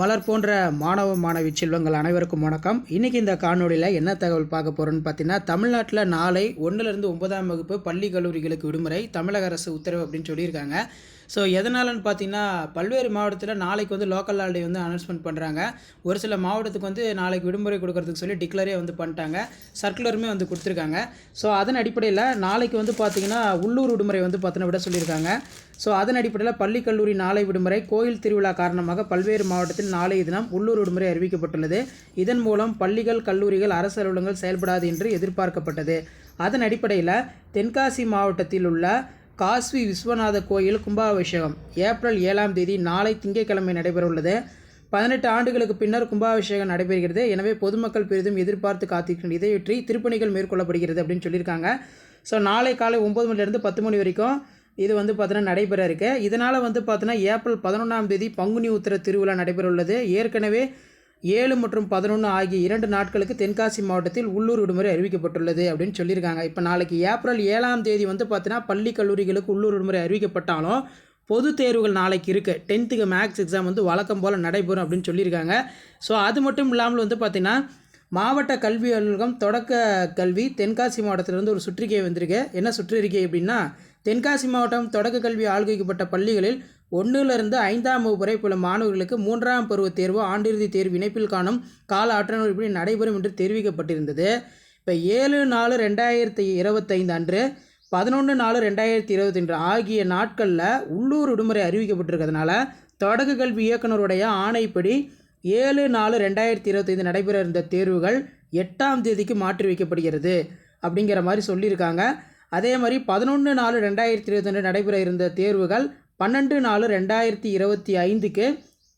மலர் போன்ற மாணவ மாணவி செல்வங்கள் அனைவருக்கும் வணக்கம். இன்றைக்கி இந்த காணொலியில் என்ன தகவல் பார்க்க போகிறோன்னு பார்த்தீங்கன்னா தமிழ்நாட்டில் நாளை ஒன்றுலேருந்து ஒன்பதாம் வகுப்பு பள்ளி கல்லூரிகளுக்கு விடுமுறை தமிழக அரசு உத்தரவு அப்படின்னு சொல்லியிருக்காங்க. ஸோ எதனாலன்னு பார்த்தீங்கன்னா பல்வேறு மாவட்டத்தில் நாளைக்கு வந்து லோக்கல் ஹாலிடே வந்து அனௌன்ஸ்மெண்ட் பண்ணுறாங்க ஒரு சில மாவட்டத்துக்கு வந்து நாளைக்கு விடுமுறை கொடுக்கறதுக்கு சொல்லி டிக்ளரே வந்து பண்ணிட்டாங்க. சர்க்குலருமே வந்து கொடுத்துருக்காங்க. ஸோ அதன் அடிப்படையில் நாளைக்கு வந்து பார்த்திங்கன்னா உள்ளூர் விடுமுறை வந்து பார்த்தீங்கன்னா விட சொல்லியிருக்காங்க. ஸோ அதன் அடிப்படையில் பள்ளி கல்லூரி நாளை விடுமுறை கோயில் திருவிழா காரணமாக பல்வேறு மாவட்டத்தில் நாளைய தினம் உள்ளூர் விடுமுறை அறிவிக்கப்பட்டுள்ளது. இதன் மூலம் பள்ளிகள் கல்லூரிகள் அரசு அலுவலகங்கள் செயல்படாது என்று எதிர்பார்க்கப்பட்டது. அதன் அடிப்படையில் தென்காசி மாவட்டத்தில் உள்ள காஸ்வி விஸ்வநாத கோயில் கும்பாபிஷேகம். ஏப்ரல் ஏழாம் தேதி நாளை திங்கட்கிழமை நடைபெறவுள்ளது. பதினெட்டு ஆண்டுகளுக்கு பின்னர் கும்பாபிஷேகம் நடைபெறுகிறது. எனவே பொதுமக்கள் பெரிதும் எதிர்பார்த்து காத்திருக்கின்ற இதையொற்றி திருப்பணிகள் மேற்கொள்ளப்படுகிறது அப்படின்னு சொல்லியிருக்காங்க. ஸோ நாளை காலை ஒம்பது மணிலேருந்து பத்து மணி வரைக்கும் இது வந்து பார்த்தீங்கன்னா நடைபெற இருக்கு இதனால் வந்து பார்த்தீங்கன்னா ஏப்ரல் பதினொன்றாம் தேதி பங்குனி உத்திர திருவிழா நடைபெற உள்ளது ஏற்கனவே ஏழு மற்றும் பதினொன்று ஆகிய இரண்டு நாட்களுக்கு தென்காசி மாவட்டத்தில் உள்ளூர் விடுமுறை அறிவிக்கப்பட்டுள்ளது அப்படின்னு சொல்லியிருக்காங்க. இப்போ நாளைக்கு ஏப்ரல் ஏழாம் தேதி வந்து பார்த்தீங்கன்னா பள்ளி கல்லூரிகளுக்கு உள்ளூர் விடுமுறை அறிவிக்கப்பட்டாலும் பொது தேர்வுகள் நாளைக்கு இருக்குது டென்த்துக்கு மேக்ஸ் எக்ஸாம் வந்து வழக்கம் போல் நடைபெறும் அப்படின்னு சொல்லியிருக்காங்க. ஸோ அது மட்டும் இல்லாமல் வந்து பார்த்திங்கன்னா மாவட்ட கல்வி அலுவலகம் தொடக்க கல்வி தென்காசி மாவட்டத்திலிருந்து ஒரு சுற்றறிக்கை வந்திருக்கு. என்ன சுற்றறிக்கை அப்படின்னா தென்காசி மாவட்டம் தொடக்க கல்வி ஆள்கைக்கப்பட்ட பள்ளிகளில் ஒன்றிலிருந்து ஐந்தாம் வகுப்பு வரை பல மாணவர்களுக்கு மூன்றாம் பருவ தேர்வு ஆண்டிறுதி தேர்வு இணைப்பில் காணும் கால ஆற்றல் நடைபெறும் என்று தெரிவிக்கப்பட்டிருந்தது. இப்போ ஏழு நாலு ரெண்டாயிரத்தி இருபத்தைந்து அன்று பதினொன்று நாலு ரெண்டாயிரத்தி இருபத்தெண்டு ஆகிய நாட்களில் உள்ளூர் விடுமுறை அறிவிக்கப்பட்டிருக்கிறதுனால தொடக்க கல்வி இயக்குனருடைய ஆணைப்படி ஏழு நாலு ரெண்டாயிரத்தி இருபத்தைந்து நடைபெற இருந்த தேர்வுகள் எட்டாம் தேதிக்கு மாற்றி வைக்கப்படுகிறது அப்படிங்கிற மாதிரி சொல்லியிருக்காங்க. அதே மாதிரி பதினொன்று நாலு ரெண்டாயிரத்தி இருபத்தெண்டு நடைபெற இருந்த தேர்வுகள் பன்னெண்டு நாலு ரெண்டாயிரத்தி இருபத்தி ஐந்துக்கு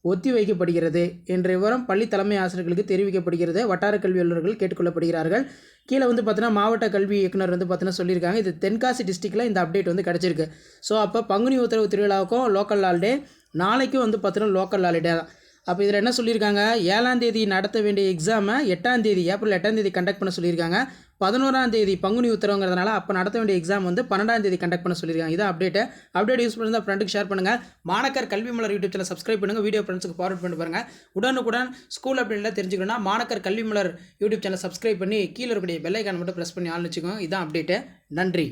ஒத்தி வைக்கப்படுகிறது. என்ற விவரம் பள்ளி தலைமை ஆசிரியர்களுக்கு தெரிவிக்கப்படுகிறது. வட்டார கல்வி அலுவலர்கள் கேட்டுக்கொள்ளப்படுகிறார்கள். கீழே வந்து பார்த்தீங்கன்னா மாவட்ட கல்வி இயக்குனர் வந்து பார்த்தீங்கன்னா சொல்லியிருக்காங்க. இது தென்காசி டிஸ்ட்ரிக்டில் இந்த அப்டேட் வந்து கிடச்சிருக்கு. ஸோ அப்போ பங்குனி உத்தரவு திருவிழாவுக்கும் லோக்கல் ஹாலிடே நாளைக்கும் வந்து பார்த்தீங்கன்னா லோக்கல் ஹாலிடே தான். அப்போ இதில் என்ன சொல்லியிருக்காங்க? ஏழாம் தேதி நடத்த வேண்டிய எக்ஸாமை எட்டாம் தேதி ஏப்ரல் எட்டாம் தேதி கண்டக்ட் பண்ண சொல்லியிருக்காங்க. பதினோராம் தேதி பங்குனி உத்தரவுங்கிறதுனால அப்போ நடத்த வேண்டிய எக்ஸாம் வந்து பன்னெண்டாம் தேதி கண்டக்ட் பண்ண சொல்லியிருக்காங்க. இதான் அப்டேட்டு அப்டேட் யூஸ் பண்ணி ஃப்ரெண்டுக்கு ஷேர் பண்ணுங்கள் மாணக்கர் கல்வி மலர் யூடியூப் சேனல் சப்ஸ்கிரைப் பண்ணுங்கள் வீடியோ ஃப்ரெண்ட்ஸுக்கு ஃபார்வர்ட் பண்ணி பாருங்கள் உடனுக்குடன் ஸ்கூல் அப்டேட்டில் தெரிஞ்சுக்கணும்னா மாணக்கர் கல்வி மலர் யூடியூப் சேனல் சப்ஸ்கிரைப் பண்ணி கீழே இருக்கக்கூடிய பெல்லைக்கான் மட்டும் ப்ரெஸ் பண்ணி ஆள் வச்சுக்கோங்க. இதான் அப்டேட்டு நன்றி.